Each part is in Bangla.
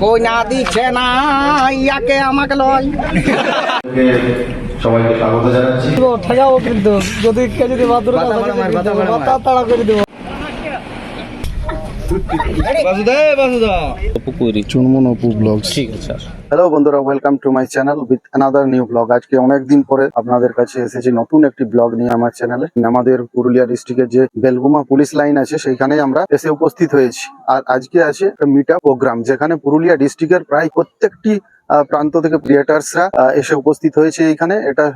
কই না দিচ্ছে না ইয়াকে আমাকে লয়। সবাইকে স্বাগত জানাচ্ছি। ঠেকাবো কিন্তু। যদি কে যদি বাদুর তাড়া করে দেবো। হ্যালো বন্ধুরা welcome to my channel with another new blog আজকে অনেকদিন পরে আপনাদের কাছে এসেছি নতুন একটি ব্লগ নিয়ে আমার চ্যানেলে আমাদের পুরুলিয়া ডিস্ট্রিক্টের যে বেলগুমা পুলিশ লাইন আছে সেইখানে আমরা এসে উপস্থিত হয়েছি। আর আজকে আছে মিট প্রোগ্রাম যেখানে পুরুলিয়া ডিস্ট্রিক্টের প্রায় প্রত্যেকটি প্রান্ত থেকে ক্রিয়েটার্সরা এসে উপস্থিত হয়েছে এখানে। এটা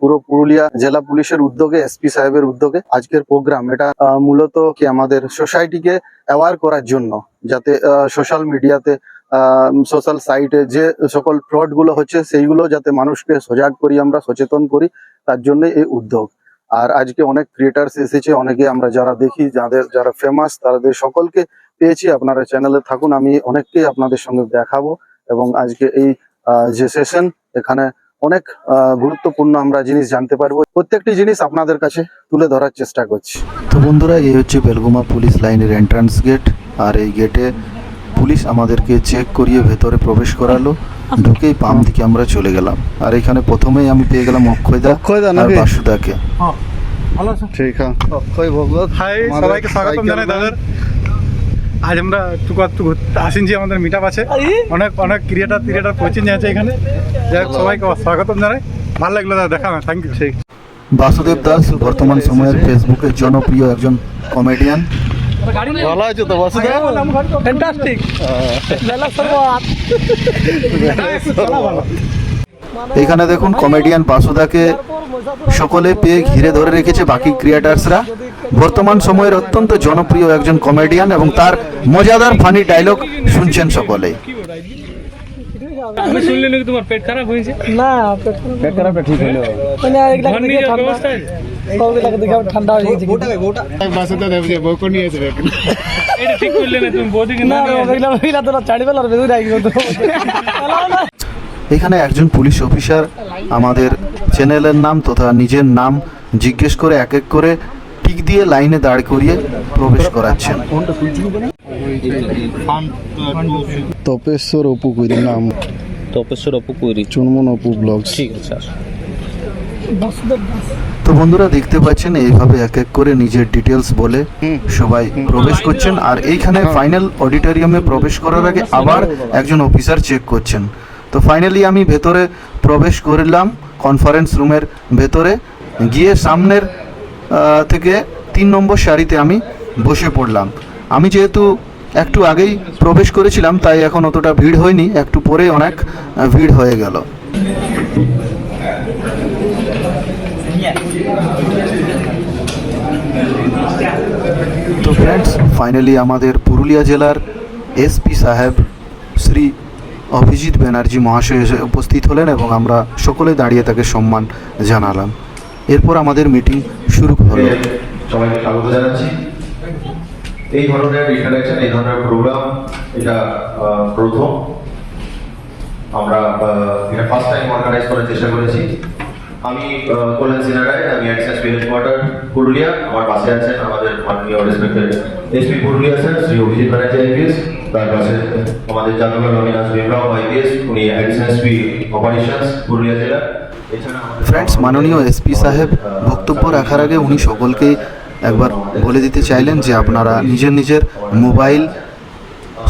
পুরো পুরুলিয়া জেলা পুলিশের উদ্যোগে, এসপি সাহেবের উদ্যোগে আজকের প্রোগ্রাম এটা মূলত কি আমাদের সোসাইটিকে অ্যাওয়ার করার জন্য, যাতে সোশ্যাল মিডিয়াতে সোশ্যাল সাইটে যে সকল ফ্রডগুলো হচ্ছে, সেইগুলো যাতে মানুষকে সজাগ করি আমরা, সচেতন করি, তার জন্য এই উদ্যোগ। আর আজকে অনেক ক্রিয়েটার্স এসেছে, অনেকে আমরা যারা দেখি, যাদের, যারা ফেমাস তাদের সকলকে পেয়েছি। আপনারা চ্যানেলে থাকুন, আমি অনেককেই আপনাদের সঙ্গে দেখাবো। এবং আজকে এই যে সেশন এখানে অনেক গুরুত্বপূর্ণ আমরা জিনিস জানতে পারব। প্রত্যেকটি জিনিস আপনাদের কাছে তুলে ধরার চেষ্টা করছি। তো বন্ধুরা এই হচ্ছে বেলগুমা পুলিশ লাইনের এন্ট্রান্স গেট আর এই গেটে পুলিশ আমাদেরকে চেক করিয়ে ভেতরে প্রবেশ করালো। ঢুকেই বাম দিকে আমরা চলে গেলাম। আর এখানে প্রথমেই আমি পেয়ে গেলাম অক্ষয়দা অক্ষয়দা আর? বাসুদাকে। ঠিক অক্ষয় ভগত হাই সবাইকে স্বাগতম জানাই দাদার আজ আমরা একটু একটু ঘুরতে আসিনছি আমাদের মিট আছে। অনেক অনেক ক্রিয়েটার ক্রিয়েটার কোচিং আছে এখানে। যাই হোক, সবাইকে স্বাগতম জানাই। ভালো লাগল দাদা দেখা না থ্যাংক ইউ ঠিক। বাসুদেব দাস বর্তমান সময়ের ফেসবুকের জনপ্রিয় একজন কমেডিয়ান ভালো আছে তো বাসুদেব? ফ্যান্টাস্টিক এখানে দেখুন কমেডিয়ান বাসুদাকে সকলে পেয়ে ঘিরে ধরে রেখেছে বাকি ক্রিয়েটার্সরা বর্তমান সময়ের অত্যন্ত জনপ্রিয় একজন কমেডিয়ান এবং তার মজাদার ফানি ডায়লগ শুনছেন সকলে। আমি শুনলি নাকি তোমার পেট খারাপ হয়েছে? না পেট খারাপ ঠিক হলো। মানে এগুলা ঘর দেখে নিয়ে যাওয়ার ঠান্ডা ব্যবস্থা আছে? সবগুলা দেখে আমার ঠান্ডা গেছে কিন্তু। এটা ঠিক করলে না তুমি বৌদিকে না না না, ওগুলা ওগুলা তোরা ছাড়ি রাখি তো। এখানে একজন পুলিশ অফিসার আমাদের চ্যানেলের নাম তথা নিজের নাম জিজ্ঞেস করে এক এক করে টিক দিয়ে লাইনে দাঁড় করিয়ে প্রবেশ করাচ্ছেন। তপেশ্বর অপু কই নাম। তপস্বর অপু করি চুনমন অপু ব্লগস। ঠিক আছে তো বন্ধুরা দেখতে পাচ্ছেন এইভাবে এক এক করে নিজের ডিটেলস বলে সবাই প্রবেশ করছেন। আর এইখানে ফাইনাল অডিটোরিয়ামে প্রবেশ করার আগে আবার একজন অফিসার চেক করছেন। তো ফাইনালি আমি ভেতরে প্রবেশ করলাম কনফারেন্স রুমের ভেতরে। গিয়ে সামনের থেকে তিন নম্বর সারিতে আমি বসে পড়লাম। আমি যেহেতু একটু আগেই প্রবেশ করেছিলাম, তাই এখন অতটা ভিড় হয়নি, একটু পরে অনেক ভিড় হয়ে গেল। তো ফ্রেন্ডস ফাইনালি আমাদের পুরুলিয়া জেলার এসপি সাহেব শ্রী অভিজিৎ ব্যানার্জি মহাশয় উপস্থিত হলেন এবং আমরা সকলে দাঁড়িয়ে তাকে সম্মান জানালাম। এরপর আমাদের মিটিং শুরু হলো। সবাইকে স্বাগত জানাচ্ছি। এই ধরনের ইন্টারাকশন এই ধরনের প্রোগ্রাম এটা প্রথম। আমরা এটা ফার্স্ট টাইম অর্গানাইজ করার চেষ্টা করেছি। আমি কল্যাণ সিনহা রায় আমি অ্যাক্সেস ভিলেজ কোয়ার্টার পুরুলিয়া। আমার পাশে আছেন আমাদের মাননীয় respected SP Purulia sir Shri Abhijit Banerjee IPS তার পাশে আমাদের জাদুঘর অবিনাশ বিপ্লব আইপিএস উনি অ্যাডিশনাল এসপি অপারেশনস পুরুলিয়া জেলা। ফ্রেন্ডস, মাননীয় এসপি সাহেব, বক্তব্য রাখার আগে উনি সকলকেই একবার বলে দিতে চাইলেন যে আপনারা নিজের নিজের মোবাইল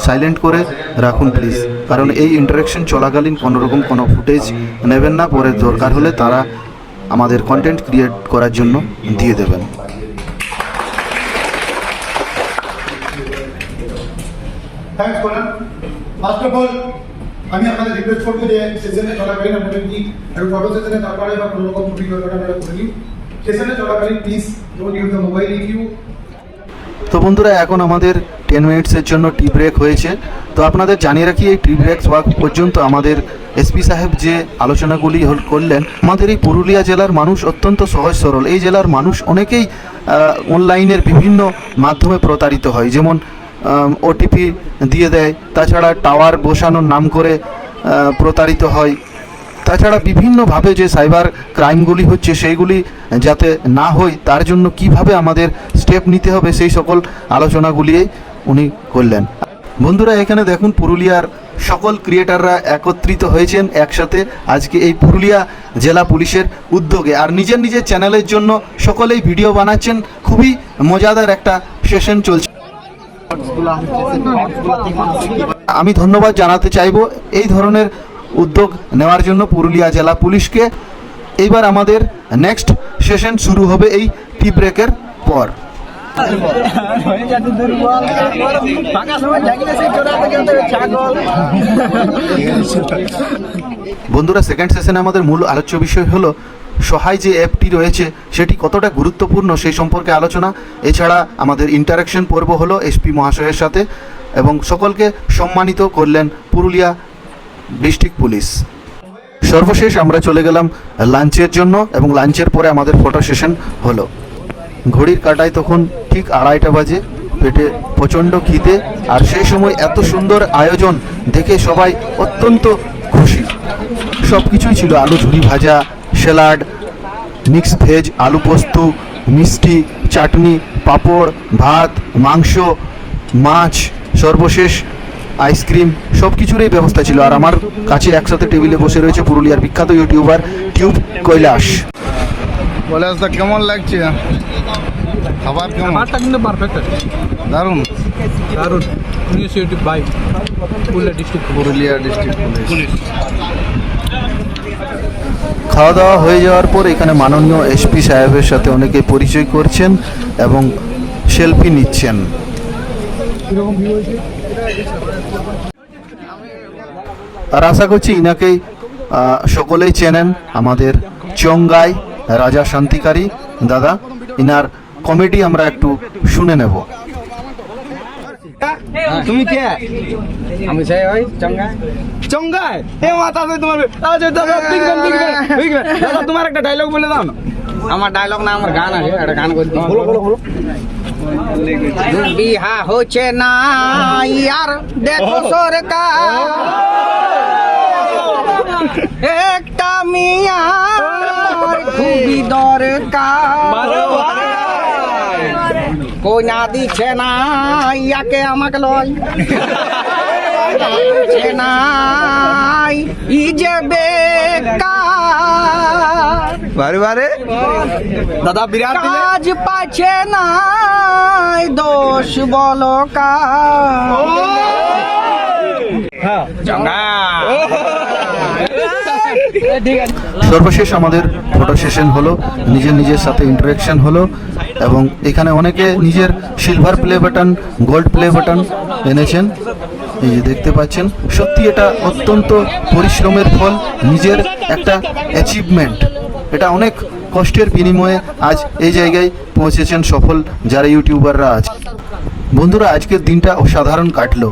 সাইলেন্ট করে রাখুন, প্লিজ। কারণ এই ইন্টারাকশন চলাকালীন কোনোরকম কোনো ফুটেজ নেবেন না, পরে দরকার হলে তারা আমাদের কন্টেন্ট ক্রিয়েট করার জন্য দিয়ে দেবেন। থ্যাংকস আমি আপনাদের রিকোয়েস্ট করব যে সেশনে চলাকালীন আপনাদের কি একটু ফটো সেশনে তারপরে বা কোনো রকম ভিডিও আপনারা করে নিন সেশনে চলাকালীন please don't use the mobile if you তো বন্ধুরা, এখন আমাদের টেন মিনিটসের জন্য টি ব্রেক হয়েছে। তো আপনাদের জানিয়ে রাখি, এই টি ব্রেক ওয়াক পর্যন্ত আমাদের এসপি সাহেব যে আলোচনাগুলি করলেন, আমাদের এই পুরুলিয়া জেলার মানুষ অত্যন্ত সহজ সরল। এই জেলার মানুষ অনেকেই অনলাইনের বিভিন্ন মাধ্যমে প্রতারিত হয়। যেমন ওটিপি দিয়ে দেয়। তাছাড়া টাওয়ার বসানোর নাম করে প্রতারিত হয়। তাছাড়া বিভিন্নভাবে যে সাইবার ক্রাইমগুলি হচ্ছে, সেইগুলি যাতে না হয়, তার জন্য কীভাবে আমাদের স্টেপ নিতে হবে, সেই সকল আলোচনাগুলি উনি করলেন। বন্ধুরা, এখানে দেখুন পুরুলিয়ার সকল ক্রিয়েটাররা একত্রিত হয়েছেন একসাথে আজকে এই পুরুলিয়া জেলা পুলিশের উদ্যোগে। আর নিজের নিজের চ্যানেলের জন্য সকলেই ভিডিও বানাচ্ছেন। খুবই মজাদার একটা সেশন চলছে। আমি ধন্যবাদ জানাতে চাইব এই ধরনের উদ্যোগ নেওয়ার জন্য পুরুলিয়া জেলা পুলিশকে। এইবার আমাদের নেক্সট সেশন শুরু হবে এই টি ব্রেকের পর। বন্ধুরা সেকেন্ড সেশনে আমাদের মূল আলোচ্য বিষয় হলো সহায় যে অ্যাপটি রয়েছে, সেটি কতটা গুরুত্বপূর্ণ সেই সম্পর্কে আলোচনা। এছাড়া আমাদের ইন্টারাকশন পর্ব হলো এসপি মহাশয়ের সাথে এবং সকলকে সম্মানিত করলেন পুরুলিয়া ডিস্ট্রিক্ট পুলিশ। সর্বশেষ আমরা চলে গেলাম লাঞ্চের জন্য এবং লাঞ্চের পরে আমাদের ফটো সেশন হলো। ঘড়ির কাটায় তখন ঠিক আড়াইটা বাজে, পেটে প্রচণ্ড খিদে আর সেই সময় এত সুন্দর আয়োজন দেখে সবাই অত্যন্ত খুশি। সব কিছুই ছিল আলু ঝুড়ি ভাজা স্যালাড মিক্স ভেজ আলু পোস্ত মিষ্টি চাটনি পাঁপড় ভাত মাংস মাছ সর্বশেষ আইসক্রিম সব কিছুরই ব্যবস্থা ছিল। আর আমার কাছে একসাথে টেবিলে বসে রয়েছে পুরুলিয়ার বিখ্যাত ইউটিউবার টিউব কৈলাস। বলে আসতে কেমন লাগছে? খাবার কেমন? খাবারটা কিন্তু পারফেক্ট আছে। দারুণ। দারুণ। Initiative by Purulia district Purulia district police. খাওয়া দাওয়া হয়ে যাওয়ার পর এখানে মাননীয় এসপি সাহেবের সাথে অনেকে পরিচয় করছেন এবং সেলফি নিচ্ছেন। আর আশা করছি ইনাকেই সকলেই চেনেন আমাদের চঙ্গাই রাজা শান্তিকারী। দাদা, ইনার কমেডি আমরা একটু শুনে নেব। তুমি কে? আমি সেই ওই চঙ্গা। চঙ্গায়? এ মাথা তোমার আচ্ছা দাদা দেখবেন দাদা তোমার একটা ডায়লগ বলে দাও না। আমার ডায়লগ না আমার গান আছে একটা গান করে বলো বলো বলো। বিহা হচ্ছে না ইয়ার দেখো সরকার। একটা মিয়া খুবই দরকার। কোনা দিচ্ছে না ইয়াকে আমাকে লয়। দিচ্ছে না ই যে বেকার। বারে বারে। দাদা বিরাট কাজ পাচ্ছে না দোষ বলো কার। চঙ্গা সর্বশেষ আমাদের ফটো সেশন হলো, নিজের নিজের সাথে ইন্টারাকশন হলো এবং এখানে অনেকে নিজের silver play button gold play button এনেছেন। এই যে দেখতে পাচ্ছেন, সত্যি এটা অত্যন্ত পরিশ্রমের ফল, নিজের একটা অ্যাচিভমেন্ট এটা অনেক কষ্টের বিনিময়ে আজ এই জায়গায় পৌঁছেছেন সফল যারা ইউটিউবাররা আছে। বন্ধুরা, আজকের দিনটা অসাধারণ কাটলো।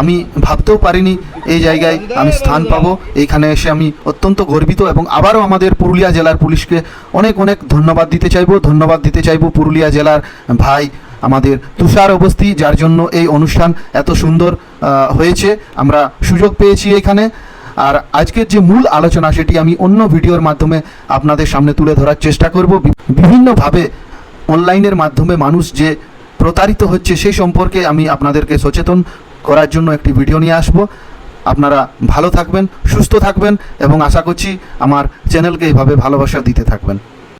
আমি ভাবতেও পারিনি এই জায়গায় আমি স্থান পাবো। এইখানে এসে আমি অত্যন্ত গর্বিত এবং আবারও আমাদের পুরুলিয়া জেলার পুলিশকে অনেক অনেক ধন্যবাদ দিতে চাইব, ধন্যবাদ দিতে চাইব পুরুলিয়া জেলার ভাই আমাদের তুষার অবস্থি, যার জন্য এই অনুষ্ঠান এত সুন্দর হয়েছে। আমরা সুযোগ পেয়েছি এখানে। আর আজকের যে মূল আলোচনা, সেটি আমি অন্য ভিডিওর মাধ্যমে আপনাদের সামনে তুলে ধরার চেষ্টা করব। বিভিন্নভাবে অনলাইনের মাধ্যমে মানুষ যে প্রতারিত হচ্ছে সেই সম্পর্কে আমি আপনাদেরকে সচেতন করার জন্য একটি ভিডিও নিয়ে আসব। আপনারা ভালো থাকবেন, সুস্থ থাকবেন এবং আশা করছি আমার চ্যানেলকে এইভাবে ভালোবাসা দিতে থাকবেন।